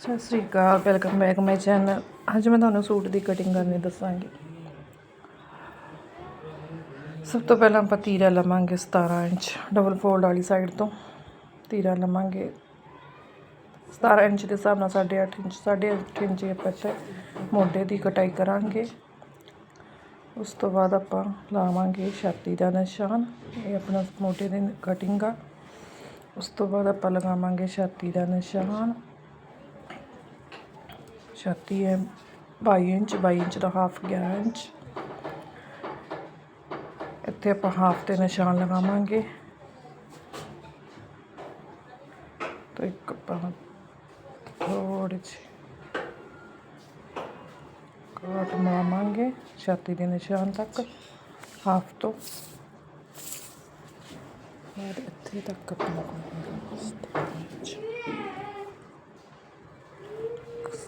ਸਤਿ ਸ੍ਰੀ ਅਕਾਲ, ਵੈਲਕਮ ਬੈਕ ਮਾਈ ਚੈਨਲ। ਅੱਜ ਮੈਂ ਤੁਹਾਨੂੰ ਸੂਟ ਦੀ ਕਟਿੰਗ ਕਰਨੀ ਦੱਸਾਂਗੀ। ਸਭ ਤੋਂ ਪਹਿਲਾਂ ਆਪਾਂ ਤੀਰਾ ਲਵਾਂਗੇ 17 ਇੰਚ ਡਬਲ ਫੋਲਡ ਵਾਲੀ ਸਾਈਡ ਤੋਂ ਤੀਰਾ ਲਵਾਂਗੇ। 17 ਇੰਚ ਦੇ ਹਿਸਾਬ ਨਾਲ 8.5 ਇੰਚ 8.5 ਇੰਚ ਆਪਾਂ ਇੱਥੇ ਮੋਢੇ ਦੀ ਕਟਾਈ ਕਰਾਂਗੇ। ਉਸ ਤੋਂ ਬਾਅਦ ਆਪਾਂ ਲਾਵਾਂਗੇ ਛਾਤੀ ਦਾ ਨਿਸ਼ਾਨ, ਇਹ ਆਪਣਾ ਮੋਢੇ ਦੀ ਕਟਿੰਗ ਆ। ਉਸ ਤੋਂ ਬਾਅਦ ਆਪਾਂ ਲਗਾਵਾਂਗੇ ਛਾਤੀ ਦਾ ਨਿਸ਼ਾਨ। ਛਾਤੀ ਹੈ 22 ਇੰਚ 22 ਇੰਚ ਦਾ ਹਾਫ 11 ਇੰਚ। ਇੱਥੇ ਆਪਾਂ ਹਾਫ ਤੇ ਨਿਸ਼ਾਨ ਲਗਾਵਾਂਗੇ। ਤਾਂ ਇੱਕ ਆਪਾਂ ਥੋੜੀ ਜਿਹੀ ਕਾਟ ਮਾਰਾਂਗੇ ਛਾਤੀ ਦੇ ਨਿਸ਼ਾਨ ਤੱਕ ਹਾਫ ਤੋਂ। ਔਰ ਇੱਥੇ ਤੱਕ ਆਪਾਂ ਲਗਾਵਾਂਗੇ।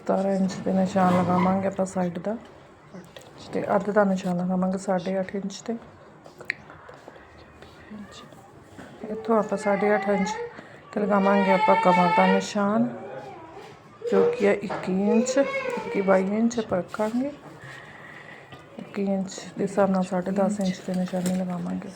17 ਇੰਚ ਦੇ ਨਿਸ਼ਾਨ ਲਗਾਵਾਂਗੇ ਆਪਾਂ ਸਾਈਡ ਦਾ। 8 ਇੰਚ ਤੇ ਅੱਧ ਦਾ ਨਿਸ਼ਾਨ ਲਗਾਵਾਂਗੇ 8.5 ਇੰਚ ਤੇ। ਇੱਥੋਂ ਆਪਾਂ 8.5 ਇੰਚ ਤੇ ਲਗਾਵਾਂਗੇ ਆਪਾਂ ਕਮਰ ਦਾ ਨਿਸ਼ਾਨ, ਜੋ ਕਿ ਹੈ 21 ਇੰਚ 21 22 ਇੰਚ ਆਪਾਂ ਰੱਖਾਂਗੇ। 21 ਇੰਚ ਦੇ ਹਿਸਾਬ ਨਾਲ 10.5 ਇੰਚ ਤੇ ਨਿਸ਼ਾਨੀ ਲਗਾਵਾਂਗੇ।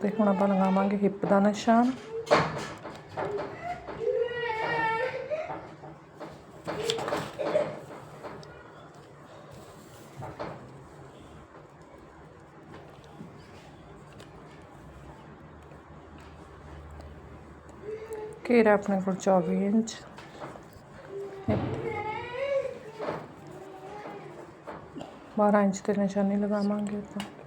ਤੇ ਹੁਣ ਆਪਾਂ ਲਗਾਵਾਂਗੇ ਹਿੱਪ ਦਾ ਨਿਸ਼ਾਨ ਘੇਰਾ ਆਪਣੇ ਕੋਲ 24 ਇੰਚ। ਬਾਰਾਂ ਇੰਚ ਤੇ ਨਿਸ਼ਾਨੀ ਲਗਾਵਾਂਗੇ ਆਪਾਂ।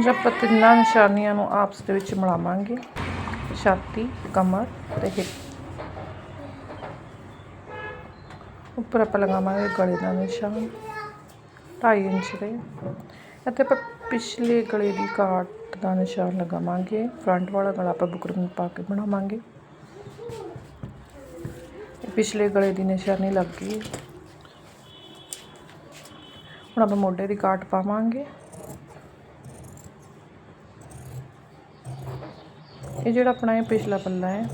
ਹੁਣ ਆਪਾਂ ਤਿੰਨਾਂ ਨਿਸ਼ਾਨੀਆਂ ਨੂੰ ਆਪਸ ਦੇ ਵਿੱਚ ਮਿਲਾਵਾਂਗੇ। ਛਾਤੀ, ਕਮਰ ਤੇ ਹਿੱਪ। ਉੱਪਰ ਆਪਾਂ ਲਗਾਵਾਂਗੇ ਗਲੇ ਦਾ ਨਿਸ਼ਾਨ 2.5 ਇੰਚ ਦੇ। ਅਤੇ ਆਪਾਂ ਪਿਛਲੇ ਗਲੇ ਦੀ ਕਾਟ ਦਾ ਨਿਸ਼ਾਨ ਲਗਾਵਾਂਗੇ। ਫਰੰਟ ਵਾਲਾ ਗਲਾ ਆਪਾਂ ਬੁਕਰਮ ਪਾ ਕੇ ਬਣਾਵਾਂਗੇ। ਪਿਛਲੇ ਗਲੇ ਦੀ ਨਿਸ਼ਾਨੀ ਲੱਗ ਗਈ। ਹੁਣ ਆਪਾਂ ਮੋਢੇ ਦੀ ਕਾਟ ਪਾਵਾਂਗੇ। ਇਹ ਜਿਹੜਾ ਆਪਣਾ ਇਹ ਪਿਛਲਾ ਪੱਲਾ ਹੈ।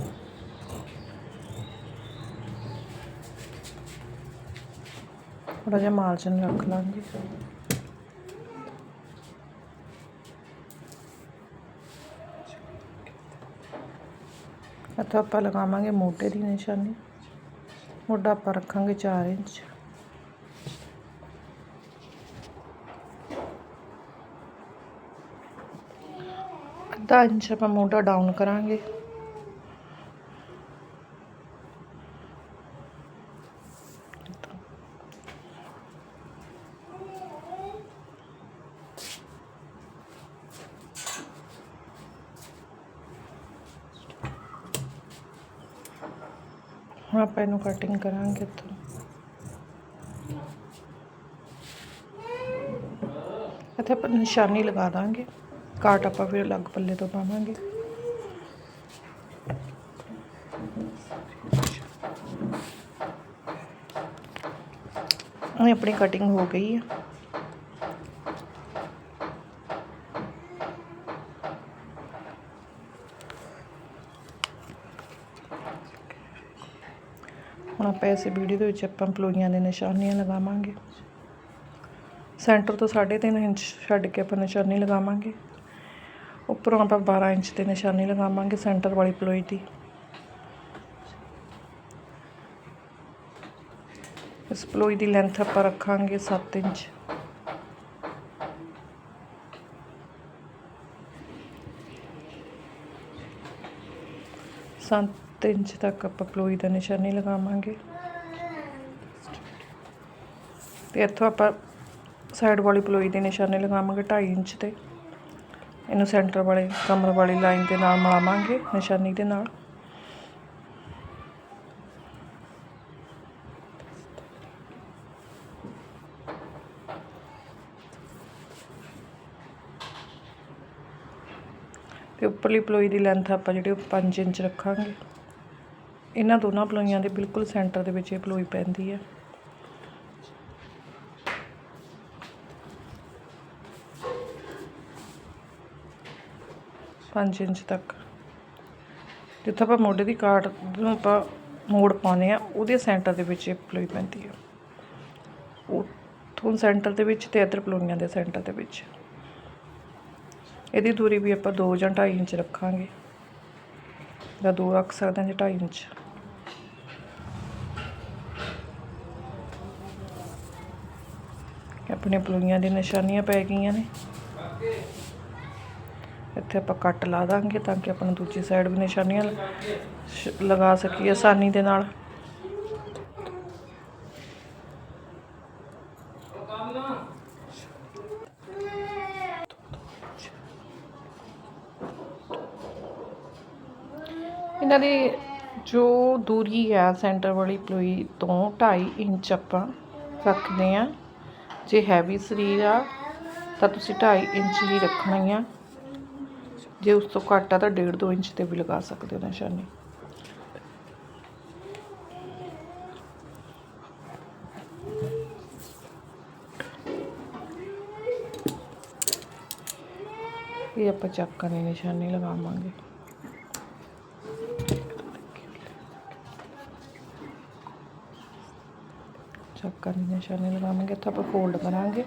ਥੋੜਾ ਜਿਹਾ ਮਾਰਜਨ ਰੱਖ ਲਾਂਗੇ। ਇੱਥੇ ਆਪਾਂ ਲਗਾਵਾਂਗੇ ਮੋਢੇ ਦੀ ਨਿਸ਼ਾਨੀ। ਮੋਢਾ ਆਪਾਂ ਰੱਖਾਂਗੇ 4 ਇੰਚ। ਅੱਧਾ ਇੰਚ ਆਪਾਂ ਮੋਢਾ ਡਾਊਨ ਕਰਾਂਗੇ। ਹੁਣ ਆਪਾਂ ਇਹਨੂੰ ਕਟਿੰਗ ਕਰਾਂਗੇ ਇੱਥੋਂ ਇੱਥੇ ਆਪਾਂ ਨਿਸ਼ਾਨੀ ਲਗਾ ਦਾਂਗੇ। ਕਾਟ ਆਪਾਂ ਫਿਰ ਅਲੱਗ ਪੱਲੇ ਤੋਂ ਪਾਵਾਂਗੇ। ਇਹ ਆਪਣੀ ਕਟਿੰਗ ਹੋ ਗਈ ਹੈ ਹੁਣ ਆਪਾਂ ਇਸ ਵੀਡੀਓ ਦੇ ਵਿੱਚ ਆਪਾਂ ਪਲੋਈਆਂ ਦੇ ਨਿਸ਼ਾਨੀਆਂ ਲਗਾਵਾਂਗੇ। ਸੈਂਟਰ ਤੋਂ 3.5 ਇੰਚ ਛੱਡ ਕੇ ਆਪਾਂ ਨਿਸ਼ਾਨੀ ਲਗਾਵਾਂਗੇ। ਉੱਪਰੋਂ ਆਪਾਂ 12 ਇੰਚ ਤੇ ਨਿਸ਼ਾਨੀ ਲਗਾਵਾਂਗੇ ਸੈਂਟਰ ਵਾਲੀ ਪਲੋਈ ਦੀ। ਇਸ ਪਲੋਈ ਦੀ ਲੈਂਥ ਆਪਾਂ ਰੱਖਾਂਗੇ 7 ਇੰਚ। ਸੱਤ ਇੰਚ ਤੱਕ ਆਪਾਂ ਪਲੋਈ ਦਾ ਨਿਸ਼ਾਨੀ ਲਗਾਵਾਂਗੇ। ਤੇ ਇੱਥੋਂ ਆਪਾਂ ਸਾਈਡ ਵਾਲੀ ਪਲੋਈ ਦੇ ਨਿਸ਼ਾਨੇ ਲਗਾਵਾਂਗੇ 2.5 ਇੰਚ ਤੇ। ਇਹਨੂੰ ਸੈਂਟਰ ਵਾਲੇ ਕਮਰ ਵਾਲੀ ਲਾਈਨ ਦੇ ਨਾਲ ਮਿਲਾਵਾਂਗੇ, ਨਿਸ਼ਾਨੀ ਦੇ ਨਾਲ। ਤੇ ਉੱਪਰਲੀ ਪਲੋਈ ਦੀ ਲੈਂਥ ਆਪਾਂ ਜਿਹੜੀ ਉਹ 5 ਇੰਚ ਰੱਖਾਂਗੇ। ਇਹਨਾਂ ਦੋਨਾਂ ਪਲੋਈਆਂ ਦੇ ਬਿਲਕੁਲ ਸੈਂਟਰ ਦੇ ਵਿੱਚ ਇਹ ਪਲੋਈ ਪੈਂਦੀ ਹੈ। ਪੰਜ ਇੰਚ ਤੱਕ। ਜਿੱਥੇ ਆਪਾਂ ਮੋਢੇ ਦੀ ਕਾਟ ਨੂੰ ਆਪਾਂ ਮੋੜ ਪਾਉਂਦੇ ਆ ਉਹਦੇ ਸੈਂਟਰ ਦੇ ਵਿੱਚ ਇਹ ਪਲੋਈ ਪੈਂਦੀ ਆ। ਉਥੋਂ ਸੈਂਟਰ ਦੇ ਵਿੱਚ ਤੇ ਇੱਧਰ ਪਲੋਈਆਂ ਦੇ ਸੈਂਟਰ ਦੇ ਵਿੱਚ। ਇਹਦੀ ਦੂਰੀ ਵੀ ਆਪਾਂ 2 ਜਾਂ 2.5 ਇੰਚ ਰੱਖਾਂਗੇ। ਜਾਂ 2 ਰੱਖ ਸਕਦੇ ਹਾਂ ਜਾਂ 2.5 ਇੰਚ। ਆਪਣੇ ਪਲੋਈਆਂ ਦੀ ਨਿਸ਼ਾਨੀਆਂ ਪੈ ਗਈਆਂ ਨੇ। ਉੱਥੇ ਆਪਾਂ ਕੱਟ ਲਾ ਦਾਂਗੇ ਤਾਂ ਕਿ ਆਪਾਂ ਨੂੰ ਦੂਜੀ ਸਾਈਡ ਵੀ ਨਿਸ਼ਾਨੀਆਂ ਲ- ਲਗਾ ਸਕੀਏ ਆਸਾਨੀ ਦੇ ਨਾਲ। ਇਹਨਾਂ ਦੀ ਜੋ ਦੂਰੀ ਹੈ ਸੈਂਟਰ ਵਾਲੀ ਪਲੋਈ ਤੋਂ 2.5 ਇੰਚ ਆਪਾਂ ਰੱਖਦੇ ਆ ਜੇ ਹੈਵੀ ਸਰੀਰ ਆ ਤਾਂ ਤੁਸੀਂ 2.5 ਇੰਚ ਹੀ ਰੱਖਣੀ ਆ। ਜੇ ਉਸ ਤੋਂ ਘੱਟ ਆ ਤਾਂ 1.5 2 ਇੰਚ ਤੇ ਵੀ ਲਗਾ ਸਕਦੇ ਹੋ ਨਿਸ਼ਾਨੀ। ਇਹ ਆਪਾਂ ਚੱਕਾਂ ਦੀ ਨਿਸ਼ਾਨੀ ਲਗਾਵਾਂਗੇ। ਚੱਕਾਂ ਦੀ ਨਿਸ਼ਾਨੀ ਲਗਾਵਾਂਗੇ ਤਾਂ ਆਪਾਂ ਫੋਲਡ ਕਰਾਂਗੇ।